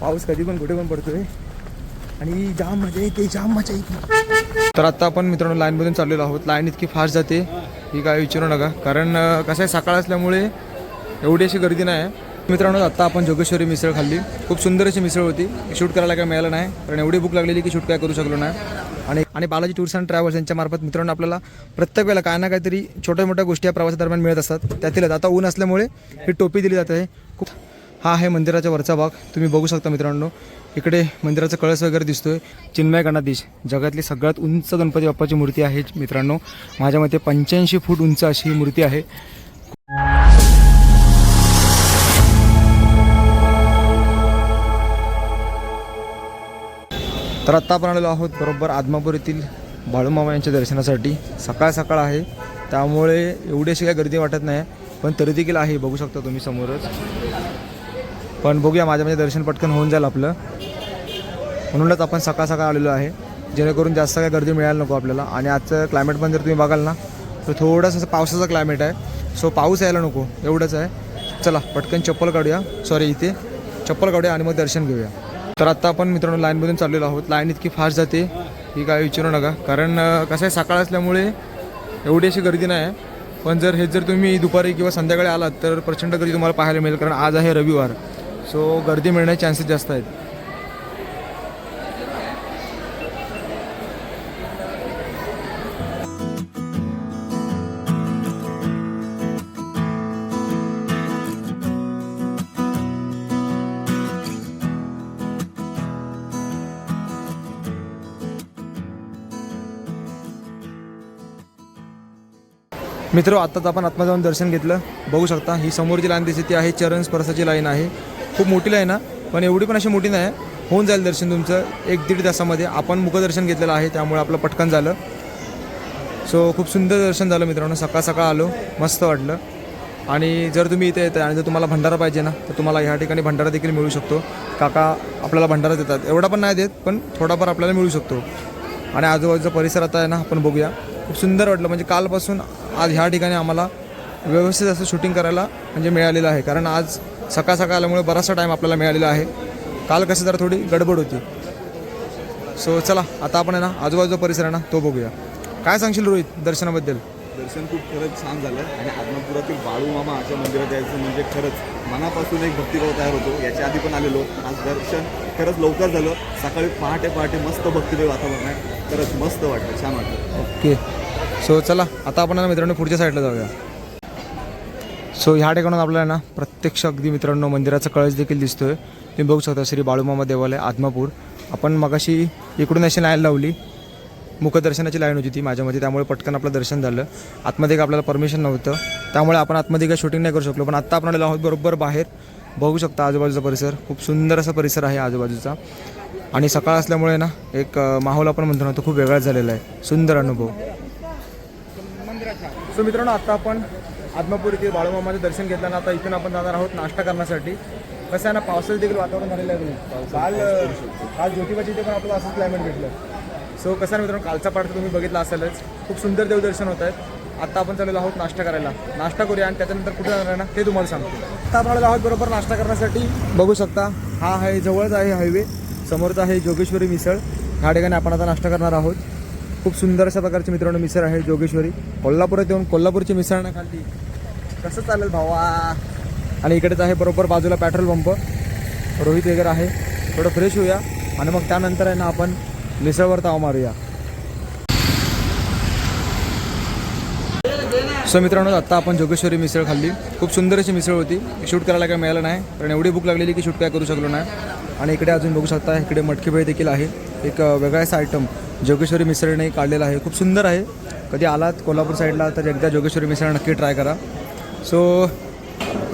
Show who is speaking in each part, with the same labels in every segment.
Speaker 1: पाऊस कधी पण कुठे पण पडतोय. आणि जाम मजा येते जाम मजा येते. तर आता आपण मित्रांनो लाईनमधून चाललेलो आहोत. लाईन इतकी फास्ट जाते ही काय विचारू नका. कारण कसं आहे सकाळ असल्यामुळे एवढी अशी गर्दी नाही. आहे मित्रांनो आता आपण जोगेश्वरी मिसळ खाल्ली. खूप सुंदर अशी मिसळ होती. शूट करायला काय मिळालं नाही. कारण एवढी भूक लागलेली की शूट काय करू शकलो नाही. आणि आणि बालाजी टूर्स अँड ट्रॅव्हल्स यांच्या मार्फत मित्रांनो आपल्याला प्रत्येक वेळेला काय ना काहीतरी छोट्या मोठ्या गोष्टी या प्रवासादरम्यान मिळत असतात. त्यातीलच आता ऊन असल्यामुळे ही टोपी दिली जाते. खूप हा आहे मंदिराच्या वरचा भाग. तुम्ही बघू शकता मित्रांनो. इकडे मंदिराचा कळस वगैरे दिसतोय. चिन्मय गणाधीश. जगातली सगळ्यात उंच गणपती बाप्पाची मूर्ती आहे मित्रांनो. माझ्या मते पंच्याऐंशी फूट उंच अशी ही मूर्ती आहे. तर आत्ता आपण आलेलो आहोत बरोबर आदमापूर येथील बाळूमामा यांच्या दर्शनासाठी. सकाळ सकाळ आहे. त्यामुळे एवढी अशी काही गर्दी वाटत नाही. पण तरी देखील आहे. बघू शकता तुम्ही समोरच. पण बघूया माझ्या म्हणजे दर्शन पटकन होऊन जाईल आपलं. म्हणूनच आपण सकाळ सकाळ आलेलो आहे. जेणेकरून जास्त काय गर्दी मिळायला नको आपल्याला. आणि आजचं क्लायमेट पण जर तुम्ही बघाल ना तर थोडंसं असं पावसाचं क्लायमेट आहे. सो पाऊस यायला नको. एवढंच आहे. चला पटकन चप्पल काढूया. सॉरी इथे. चप्पल काढूया आणि मग दर्शन घेऊया. तर आत्ता आपण मित्रांनो लाईनमधून चाललेलो आहोत. लाईन इतकी फास्ट जाते. ही काय विचारू नका. कारण कसं आहे सकाळ असल्यामुळे एवढी अशी गर्दी नाही आहे. पण जर हे जर तुम्ही दुपारी किंवा संध्याकाळी आलात तर प्रचंड गर्दी तुम्हाला पाहायला मिळेल. कारण आज आहे रविवार. सो गर्दी मिळण्याचे चान्सेस जास्त आहेत. मित्र आत्ताच आपण आत्मा जाऊन दर्शन घेतलं. बघू शकता ही समोरची लाईन दिसते ती आहे. चरण स्पर्शाची लाईन आहे. खूप मोठी लाईन आहे पण एवढी पण अशी मोठी नाही. आहे. होऊन जाईल दर्शन तुमचं. एक दीड तासामध्ये आपण मुखदर्शन घेतलेलं आहे त्यामुळे आपलं पटकन झालं. सो खूप सुंदर दर्शन झालं मित्रांनो. सकाळ सकाळ आलो मस्त वाटलं. आणि जर तुम्ही इथे येताय आणि जर तुम्हाला भंडारा पाहिजे ना तर तुम्हाला ह्या ठिकाणी भंडारा देखील मिळू शकतो. काका आपल्याला भंडारा देतात. एवढा पण नाही देत पण थोडाफार आपल्याला मिळू शकतो. आणि आजूबाजूचा परिसर आता आहे ना आपण बघूया. खूप सुंदर वाटलं. म्हणजे कालपासून आज ह्या ठिकाणी आम्हाला व्यवस्थित असं शूटिंग करायला म्हणजे मिळालेलं आहे. कारण आज सकाळ सकाळ आल्यामुळे बराचसा टाईम आपल्याला मिळालेला आहे. काल कसं जरा थोडी गडबड होती. सो चला आता आपण आहे ना आजूबाजूचा परिसर आहे ना तो बघूया. काय सांगशील रोहित दर्शनाबद्दल?
Speaker 2: दर्शन खूप खरंच छान झालं आणि आदमापुरातील बाळूमामा अशा मंदिरात यायचं म्हणजे खरंच मनापासून एक भक्तिभाव तयार होतो. याच्या आधी पण आलेलो. आज दर्शन खरंच लवकर झालं. सकाळी पहाटे पहाटे मस्त भक्तिमय वातावरण आहे. खरंच मस्त वाटलं छान वाटलं.
Speaker 1: ओके सो चला आता आपण ना मित्रांनो पुढच्या साईडला जाऊया. सो ह्या ठिकाणून आपल्याला ना प्रत्यक्ष अगदी मित्रांनो मंदिराचा कळस देखील दिसतोय. तुम्ही बघू शकता श्री बाळूमामा देवालय आदमापूर. आपण मगाशी इकडून अशी लाईन लावली. मुखदर्शनाची लाईन होती ती माझ्यामध्ये त्यामुळे पटकन आपलं दर्शन झालं. आतमध्ये काय आपल्याला परमिशन नव्हतं. त्यामुळे आपण आतमध्ये काही शूटिंग नाही करू शकलो. पण आत्ता आपण आलेलो आहोत बरोबर बाहेर. बघू शकता आजूबाजूचा परिसर. खूप सुंदर असा परिसर आहे आजूबाजूचा. आणि सकाळ असल्यामुळे ना एक माहोल आपण म्हणतो ना तो खूप वेगळाच झालेला आहे. सुंदर अनुभव. सो मित्रांनो आत्ता आपण आत्मापूर येथील बाळूमामाचं दर्शन घेतल्यानं आता इथून आपण जाणार आहोत नाश्ता करण्यासाठी. कसं आहे ना पावसाचं देखील वातावरण झालेलं आहे काल काल ज्योतिबाची इथे पण आपल्याला असंच क्लायमेट भेटलं. सो कसं आहे मित्रांनो कालचा पाठ तुम्ही बघितला असेलच. खूप सुंदर देवदर्शन होत आहेत. आता आपण चाललेलो आहोत नाश्ता करायला. नाश्ता करूया आणि त्याच्यानंतर कुठे जाणार आहे ना ते तुम्हाला सांगतो. आता आपण आहोत बरोबर नाश्ता करण्यासाठी. बघू शकता हा आहे जवळच आहे हायवे समोरचा आहे जोगेश्वरी मिसळ. ह्या ठिकाणी आपण आता नाश्ता करणार आहोत. खूप सुंदर अशा प्रकारची मित्रांनो मिसळ आहे जोगेश्वरी. कोल्हापुरात येऊन कोल्हापूरची मिसळ ना खाल्ली कसं चालेल भावा? आणि इकडेच आहे बरोबर बाजूला पेट्रोल पंप रोहित वगैरे आहे. थोडं फ्रेश होऊया. आणि मग त्यानंतर आहे ना आपण मिसळवर ताव मारूया. सो मित्रांनो आत्ता आपण जोगेश्वरी मिसळ खाल्ली. खूप सुंदर अशी मिसळ होती. शूट करायला काय मिळालं नाही. कारण एवढी भूक लागलेली की शूट काय करू शकलो नाही. आणि इकडे अजून बघू शकता इकडे मटकी देखील आहे. एक वेगळाच आयटम जोगेश्वरी मिसळने काढलेला आहे. खूप सुंदर आहे. कधी आलात कोल्हापूर साईडला तर एकदा जोगेश्वरी मिसळ नक्की ट्राय करा. सो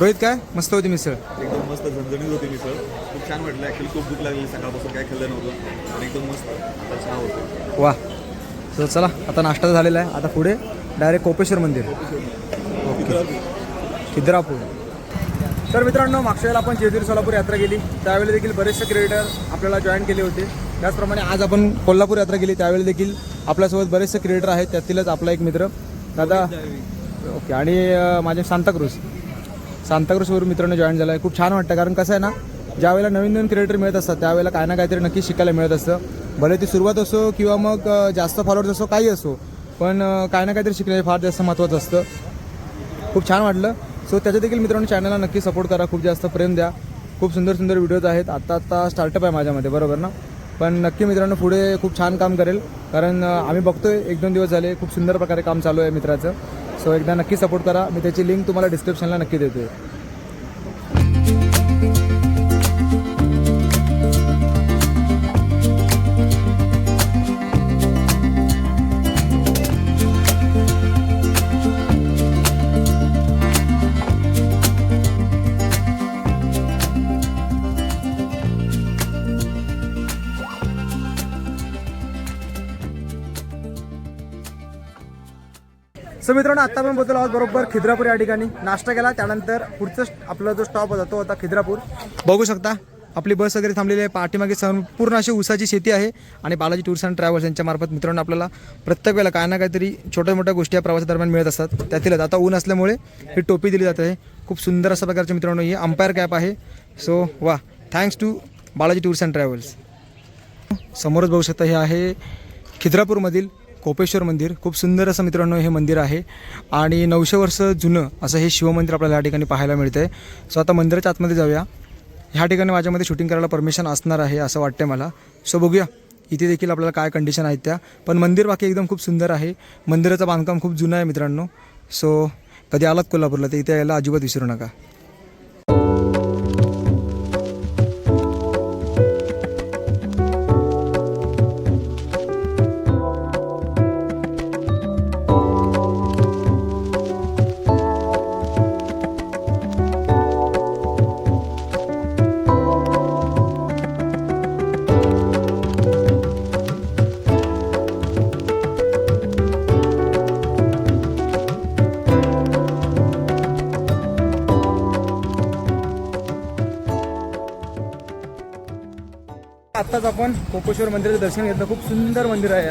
Speaker 1: रोहित काय? मस्त होती मिसळ.
Speaker 2: एकदम मस्त झणझणीत होती मिसळ. खूप छान वाटलं. ॲक्च्युली खूप भूक लागली सकाळपासून. काय खाल्लं नव्हतं. आणि एकदम मस्त. आता चहा होतो.
Speaker 1: वा. सो चला. आता नाश्ता झालेला आहे. आता पुढे डायरेक्ट कोपेश्वर मंदिर. खिद्रापूर तर मित्रांनो मागच्या वेळेला आपण जेजूर सोलापूर यात्रा केली. त्यावेळी देखील बरेचसे क्रिएटर आपल्याला जॉईन केले होते. त्याचप्रमाणे आज आपण कोल्हापूर यात्रा केली. त्यावेळी देखील आपल्यासोबत बरेचसे क्रिएटर आहेत. त्यातीलच आपला एक मित्र. दादा ओके. आणि माझे सांताक्रूज सांताक्रूजवरून मित्रांनो जॉईन झाला आहे खूप छान वाटतं कारण कसं आहे ना ज्यावेळेला नवीन नवीन क्रिएटर मिळत असतात त्यावेळेला काय ना काहीतरी नक्की शिकायला मिळत असतं. भले ती सुरुवात असो किंवा मग जास्त फॉलोअर्स असो काही असो पण काही काय ना काहीतरी शिकणे फार जास्त महत्त्वाचं असतं. खूप छान वाटलं. सो त्याच्या देखील मित्रांनो चॅनलला नक्की सपोर्ट करा. खूप जास्त प्रेम द्या. खूप सुंदर सुंदर व्हिडिओज आहेत. आत्ता आत्ता स्टार्टअप आहे माझ्यामध्ये बरोबर ना? पण नक्की मित्रांनो पुढे खूप छान काम करेल. कारण आम्ही बघतोय एक दोन दिवस झाले खूप सुंदर प्रकारे काम चालू आहे मित्राचं. सो एकदा नक्की सपोर्ट करा. मी त्याची लिंक तुम्हाला डिस्क्रिप्शनला नक्की देतोय. सो मित्रांनो आता आपण बोलतो आहोत बरोबर खिद्रापूर या ठिकाणी. नाश्ता केला त्यानंतर पुढचं आपला जो स्टॉप होता तो होता खिद्रापूर. बघू शकता आपली बस वगैरे थांबलेली आहे. पाठीमागे संपूर्ण अशी ऊसाची शेती आहे आणि बालाजी टूर्स अँड ट्रॅव्हल्स यांच्यामार्फत मित्रांनो आपल्याला प्रत्येक वेळेला काय ना काहीतरी छोट्या मोठ्या गोष्टी या प्रवासादरम्यान मिळत असतात. त्यातीलच आता ऊन असल्यामुळे ही टोपी दिली जाते खूप सुंदर अशा प्रकारचे मित्रांनो ही अंपायर कॅप आहे. सो वा thanks to Balaji tours and travels. समोरच बघू शकता हे आहे खिद्रापूरमधील कोपेश्वर मंदिर. खूप सुंदर असं मित्रांनो हे मंदिर आहे. आणि नऊशे वर्ष जुनं असं हे शिवमंदिर आपल्याला या ठिकाणी पाहायला मिळतं आहे सो आता मंदिराच्या आतमध्ये जाऊया. ह्या ठिकाणी माझ्यामध्ये शूटिंग करायला परमिशन असणार आहे असं वाटतं मला. सो बघूया इथे देखील आपल्याला काय कंडिशन आहेत त्या. पण मंदिर बाकी एकदम खूप सुंदर आहे. मंदिराचं बांधकाम खूप जुनं आहे मित्रांनो. सो कधी आलात कोल्हापूरला तर इथे यायला अजिबात विसरू नका. आत्ताच आपण कोपेश्वर मंदिराचं दर्शन घेतलं. खूप सुंदर मंदिर आहे.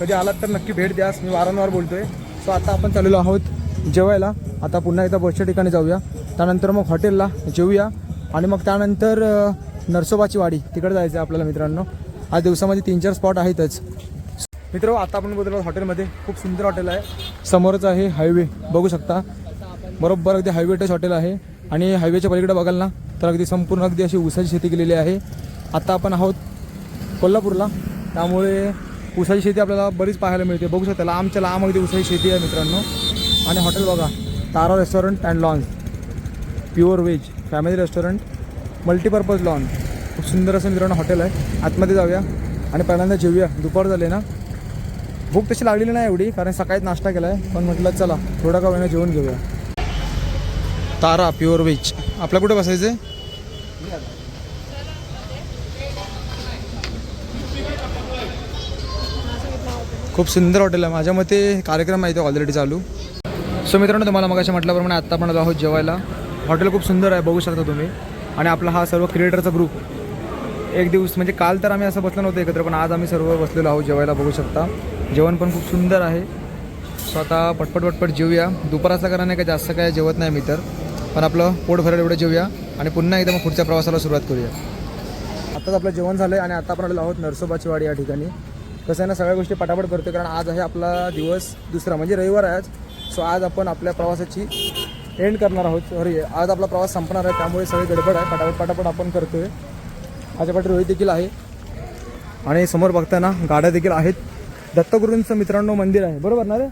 Speaker 1: कधी आलात तर नक्की भेट द्यास मी वारंवार बोलतोय. सो आता आपण चाललेलो आहोत जेवायला. आता पुन्हा एकदा बसच्या ठिकाणी जाऊया. त्यानंतर मग हॉटेलला जेवूया आणि मग त्यानंतर नरसोबाची वाडी. तिकडे जायचं आहे आपल्याला मित्रांनो. आज दिवसामध्ये तीन चार स्पॉट आहेतच. मित्र आता आपण बोलतो हॉटेलमध्ये. खूप सुंदर हॉटेल आहे. समोरच आहे हायवे. बघू शकता. बरोबर अगदी हायवे टच हॉटेल आहे. आणि हायवेच्या पलीकडे बघाल ना तर अगदी संपूर्ण अगदी अशी ऊसाची शेती केलेली आहे. आता आपण आहोत कोल्हापूरला. त्यामुळे उसाची शेती आपल्याला बरीच पाहायला मिळते. बघू शकता लांबच्या लांब अगदी उसाची शेती आहे मित्रांनो. आणि हॉटेल बघा Tara restaurant and lawns pure veg family restaurant multipurpose lawn खूप सुंदर असं मित्रांनो हॉटेल आहे. आतमध्ये जाऊया आणि पहिल्यांदा जेवूया. दुपार झाले ना? भूक तशी लागलेली नाही एवढी कारण सकाळीच नाश्ता केला आहे पण म्हटलं चला थोडा का वेळा जेवण घेऊया. तारा प्युअर व्हेज आपल्या कुठे बसायचं खूप सुंदर हॉटेल आहे. माझ्या मते कार्यक्रम आहे तो ऑलरेडी चालू. सो मित्रांनो तुम्हाला मगाशी म्हटल्याप्रमाणे आत्ता आपण आलो आहोत जेवायला. हॉटेल खूप सुंदर आहे बघू शकता तुम्ही. आणि आपला हा सर्व क्रिएटरचा ग्रुप एक दिवस म्हणजे काल तर आम्ही असं बसलो नव्हतो एकत्र पण आज आम्ही सर्व बसलेलो आहोत जेवायला बघू शकता. जेवण पण खूप सुंदर आहे. सो आता पटपट पटपट जेवूया दुपाराचा कारण काय जास्त काय जेवत नाही मी तर. पण आपलं पोट भरेल एवढं जेवूया आणि पुन्हा एकदा मग पुढच्या प्रवासाला सुरुवात करूया. आताच आपलं जेवण झालं आहे आणि आता आपण आलेलो आहोत नरसोबाची वाडी या ठिकाणी. कसं आहे ना सगळ्या गोष्टी पटापट करतो कारण आज आहे आपला दिवस दुसरा म्हणजे रविवार आहे आज. सो आज आपण आपल्या प्रवासाची एंड करणार आहोत. सॉरी आज आपला प्रवास संपणार आहे त्यामुळे सगळी गडबड आहे. पटापट पटापट आपण करतोय. माझ्यापाठी रोहित देखील आहे. आणि समोर बघताना गाड्या देखील आहेत. दत्तगुरूंचं मित्रांनो मंदिर आहे. बरोबर ना रे?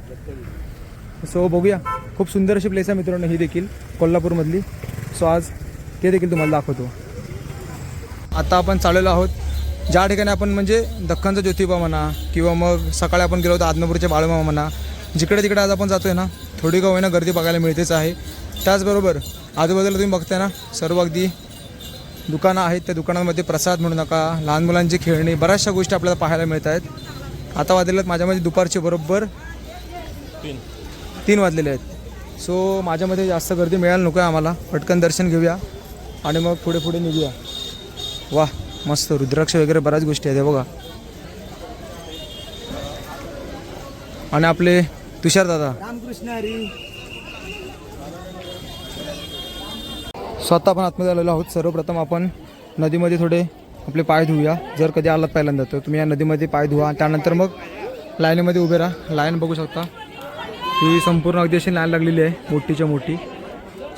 Speaker 1: सो बघूया. खूप सुंदर अशी प्लेस आहे मित्रांनो ही देखील कोल्हापूरमधली. सो आज ते देखील तुम्हाला दाखवतो. आता आपण चाललेलो आहोत ज्या ठिकाणी आपण म्हणजे दख्खनचा ज्योतिबा म्हणा किंवा मग सकाळी आपण गेलो होतो आदनापूरचे बाळूमामा म्हणा जिकडे तिकडे आज आपण जातोय ना थोडी का होईना गर्दी बघायला मिळतेच आहे. त्याचबरोबर आजूबाजूला तुम्ही बघताय ना सर्व अगदी दुकानं आहेत त्या दुकानांमध्ये प्रसाद म्हणू नका लहान मुलांची खेळणी बऱ्याचशा गोष्टी आपल्याला पाहायला मिळत आहेत आता वाजलेले आहेत माझ्यामध्ये दुपारचे बरोबर तीन. वाजलेले आहेत. सो माझ्यामध्ये जास्त गर्दी मिळायला नको आहे आम्हाला. पटकन दर्शन घेऊया आणि मग पुढे पुढे निघूया. वा मस्त रुद्राक्ष वगैरे बऱ्याच गोष्टी आहेत बघा. आणि आपले तुषार दादा. स्वतः आपण आतमध्ये आलेलो आहोत. सर्वप्रथम आपण नदीमध्ये थोडे आपले पाय धुवूया जर कधी आलात पहिल्यांदा तर तुम्ही या नदीमध्ये पाय धुवा. त्यानंतर मग लाईनीमध्ये उभे राहा. लाईन बघू शकता. ही संपूर्ण अगदी अशी लाईन लागलेली आहे. मोठीच्या मोठी.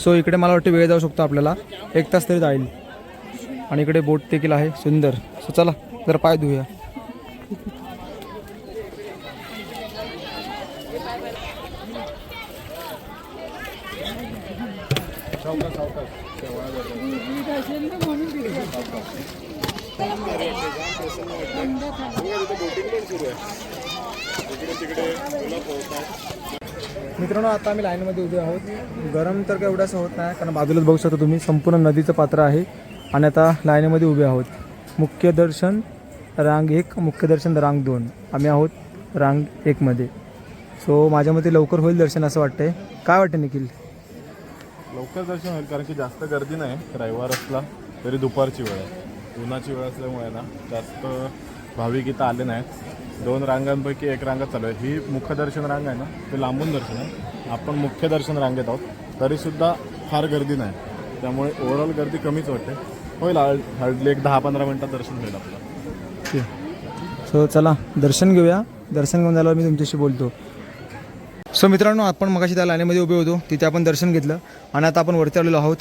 Speaker 1: सो इकडे मला वाटतं वेळ जाऊ शकतो आपल्याला. एक तास तरी जाईल. आणि इकडे बोट देखील आहे. सुंदर. सो चला जर पाय धुया मित्रांनो आता आम्ही लाईनमध्ये उभे आहोत. गरम तर काय एवढंसं होत नाही कारण बाजूलाच बघू शकता तुम्ही संपूर्ण नदीचं पात्र आहे. आणि आता लाईनीमध्ये उभे आहोत. मुख्य दर्शन रांग एक मुख्य दर्शन रांग दोन. आम्ही आहोत रांग एकमध्ये. सो माझ्या मते लवकर होईल दर्शन असं वाटतंय. काय वाटतं निखिल?
Speaker 3: लवकर दर्शन होईल कारण की जास्त गर्दी नाही. रविवार असला तरी दुपारची वेळ आहे. उन्हाची वेळ असल्यामुळे ना जास्त भाविक इथं आले नाहीत. दोन रांगांपैकी एक रांगा चालू आहे. ही मुख्यदर्शन रांग आहे ना ते लांबून दर्शन आहे. आपण मुख्य दर्शन रांगेत आहोत. तरीसुद्धा फार गर्दी नाही. त्यामुळे ओव्हरऑल गर्दी कमीच वाटते. होईल हार्डली एक दहा पंधरा मिनटात दर्शन होईल आपलं.
Speaker 1: सो चला दर्शन घेऊया. दर्शन घेऊन झाल्यावर मी तुमच्याशी बोलतो. सो मित्रांनो आपण मगाशी त्या लाईनीमध्ये उभे होतो. तिथे आपण दर्शन घेतलं आणि आता आपण वरती आलेलो आहोत.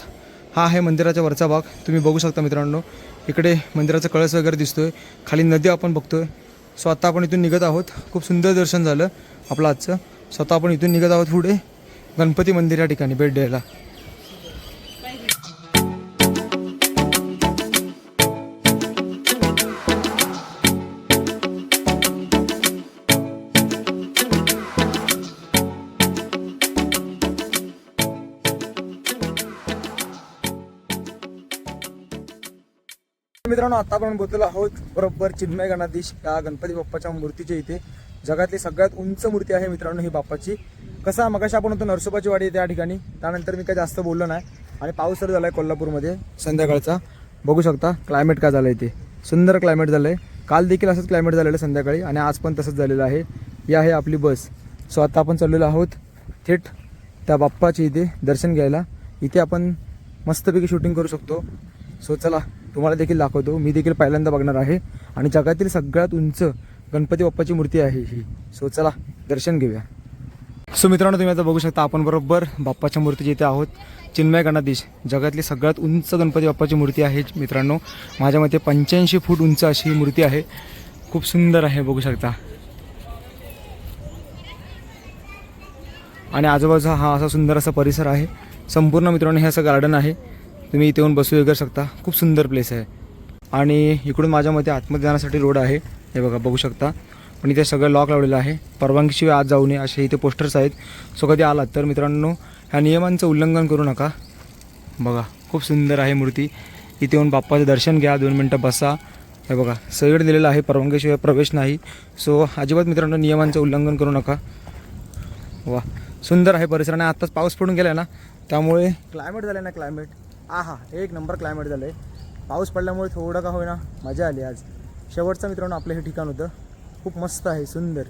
Speaker 1: हा आहे मंदिराचा वरचा भाग. तुम्ही बघू शकता मित्रांनो इकडे मंदिराचा कळस वगैरे दिसतो आहे खाली नदी आपण बघतो आहे सो आता आपण इथून निघत आहोत. खूप सुंदर दर्शन झालं आपलं आजचं. स्वतः आपण इथून निघत आहोत पुढे गणपती मंदिर या ठिकाणी भेट द्यायला मित्रांनो आता आपण बोललेलो आहोत बरोबर चिन्मय गणाधीश या गणपती बाप्पाच्या मूर्तीच्या इथे. जगातली सगळ्यात उंच मूर्ती आहे मित्रांनो ही बाप्पाची. कसा मगाशी आपण होतो नरसोबाची वाडी त्या ठिकाणी. त्यानंतर मी काही जास्त बोललो नाही. आणि पाऊस तर झाला आहे कोल्हापूरमध्ये संध्याकाळचा. बघू शकता क्लायमेट काय झालं आहे ते सुंदर क्लायमेट झालं आहे काल देखील असंच क्लायमेट झालेलं आहे संध्याकाळी आणि आज पण तसंच झालेलं आहे. ही आहे आपली बस. सो आता आपण चाललेलो आहोत थेट त्या बाप्पाची इथे दर्शन घ्यायला. इथे आपण मस्तपैकी शूटिंग करू शकतो. सो चला तुम्हाला देखील दाखवतो. मी देखील पहिल्यांदा बघणार आहे. आणि जगातील सगळ्यात उंच गणपती बाप्पाची मूर्ती आहे ही. सो चला दर्शन घेऊया. सो मित्रांनो तुम्ही आता बघू शकता आपण बरोबर बाप्पाच्या मूर्ती इथे आहोत. चिन्मय गणाधीश जगातली सगळ्यात उंच गणपती बाप्पाची मूर्ती आहे मित्रांनो. माझ्या मते पंच्याऐंशी फूट उंच अशी ही मूर्ती आहे. खूप सुंदर आहे बघू शकता. आणि आजूबाजूचा हा असा सुंदर असा परिसर आहे. संपूर्ण मित्रांनो हे असं गार्डन आहे. तुम्ही इथे येऊन बसू वगैरे शकता. खूप सुंदर प्लेस आहे. आणि इकडून माझ्या मते आतमध्ये जाण्यासाठी रोड आहे. हे बघा बघू शकता. पण इथे सगळं लॉक लावलेलं आहे. परवानगीशिवाय आत जाऊ नये असे इथे पोस्टर्स आहेत. सो कधी आलात तर मित्रांनो ह्या नियमांचं उल्लंघन करू नका. बघा खूप सुंदर आहे मूर्ती. इथे येऊन बाप्पाचं दर्शन घ्या. दोन मिनटं बसा. हे बघा सगळं दिलेलं आहे. परवानगीशिवाय प्रवेश नाही. सो अजिबात मित्रांनो नियमांचं उल्लंघन करू नका. वा सुंदर आहे परिसर. आणि आत्ताच पाऊस पडून गेला ना त्यामुळे क्लायमेट झालं ना क्लायमेट आ हा एक नंबर क्लायमेट झालं आहे पाऊस पडल्यामुळे थोडं का होईना मजा आली आज. शेवटचं मित्रांनो आपलं हे ठिकाण होतं. खूप मस्त आहे सुंदर.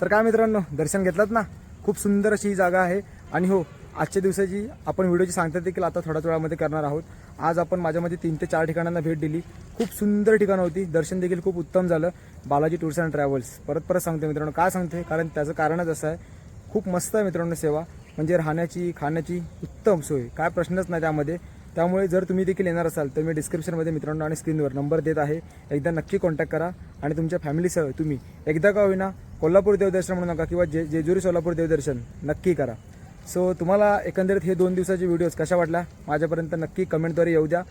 Speaker 1: तर काय मित्रांनो दर्शन घेतलात ना? खूप सुंदर अशी ही जागा आहे. आणि हो आजच्या दिवसाची आपण व्हिडिओची सांगता देखील आता थोड्याच वेळामध्ये करणार आहोत. आज आपण माझ्यामध्ये तीन ते चार ठिकाणांना भेट दिली. खूप सुंदर ठिकाणं होती. दर्शन देखील खूप उत्तम झालं. Balaji tours and travels. परत परत सांगते मित्रांनो काय सांगते कारण त्याचं कारणच असं आहे. खूप मस्त आहे मित्रांनो सेवा. म्हणजे राहण्याची खाण्याची उत्तम सोय. काय प्रश्नच नाही त्यामध्ये. त्यामुळे जर तुम्ही देखील येणार असाल तर मी डिस्क्रिप्शनमध्ये मित्रांनो आणि स्क्रीनवर नंबर देत आहे. एकदा नक्की कॉन्टॅक्ट करा. आणि तुमच्या फॅमिलीसह तुम्ही एकदा का होईना कोल्हापूर देवदर्शन म्हणू नका किंवा जे जेजुरी सोलापूर देवदर्शन नक्की करा. सो तुम्हाला एकंदरीत हे दोन दिवसाचे व्हिडिओज कशा वाटल्या? माझ्यापर्यंत नक्की कमेंटद्वारे येऊ द्या.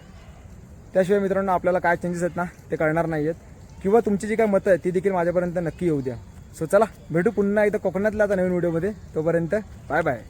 Speaker 1: त्याशिवाय मित्रांनो आपल्याला काय चेंजेस आहेत ना ते कळणार नाही आहेत किंवा तुमची जी काय मतं आहेत ती देखील माझ्यापर्यंत नक्की येऊ द्या. सो चला भेटू पुन्हा एकदा कोकणातल्या आता नवीन व्हिडिओमध्ये तोपर्यंत बाय बाय